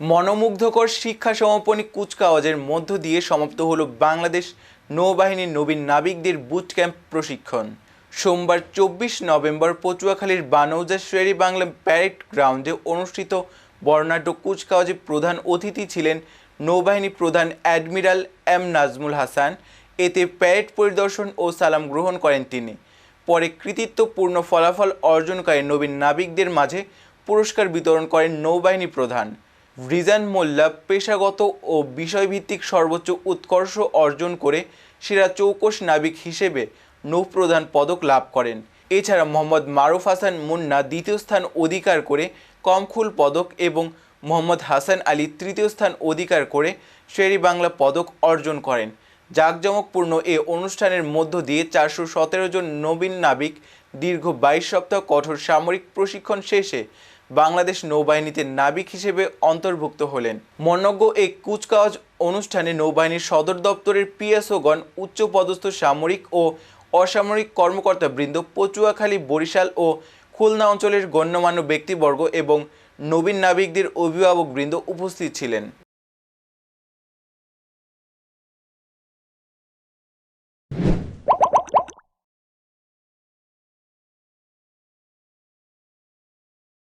মনোমুগ্ধকর শিক্ষা সমাপনী কুচকাওয়াজের মধ্য দিয়ে সমাপ্ত হলো বাংলাদেশ নৌবাহিনীর নবীন নাবিকদের বুট ক্যাম্প প্রশিক্ষণ। সোমবার চব্বিশ নভেম্বর পটুয়াখালীর বানৌজা শেরি বাংলা প্যারেড গ্রাউন্ডে অনুষ্ঠিত বর্ণাঢ্য কুচকাওয়াজে প্রধান অতিথি ছিলেন নৌবাহিনী প্রধান অ্যাডমিরাল এম নাজমুল হাসান এতে প্যারেড পরিদর্শন ও সালাম গ্রহণ করেন তিনি। পরে কৃতিত্বপূর্ণ ফলাফল অর্জনকারী নবীন নাবিকদের মাঝে পুরস্কার বিতরণ করেন নৌবাহিনী প্রধান। রিজান মোল্লা পেশাগত ও বিষয়ভিত্তিক সর্বোচ্চ উৎকর্ষ অর্জন করে সেরা চৌকস নাবিক হিসেবে নৌপ্রধান পদক লাভ করেন। এছাড়া মোহাম্মদ মারুফ হাসান মুন্না দ্বিতীয় স্থান অধিকার করে কমখুল পদক এবং মোহাম্মদ হাসান আলী তৃতীয় স্থান অধিকার করে শেরি বাংলা পদক অর্জন করেন। জাঁকজমকপূর্ণ এ অনুষ্ঠানের মধ্য দিয়ে চারশো সতেরো জন নবীন নাবিক দীর্ঘ বাইশ সপ্তাহ কঠোর সামরিক প্রশিক্ষণ শেষে বাংলাদেশ নৌবাহিনীতে নাবিক হিসেবে অন্তর্ভুক্ত হলেন। মনজ্ঞ এই কুচকাওয়াজ অনুষ্ঠানে নৌবাহিনীর সদর দপ্তরের পিএসওগণ, উচ্চপদস্থ সামরিক ও অসামরিক কর্মকর্তাবৃন্দ, পচুয়াখালী, বরিশাল ও খুলনা অঞ্চলের গণ্যমান্য ব্যক্তিবর্গ এবং নবীন নাবিকদের অভিভাবকবৃন্দ উপস্থিত ছিলেন।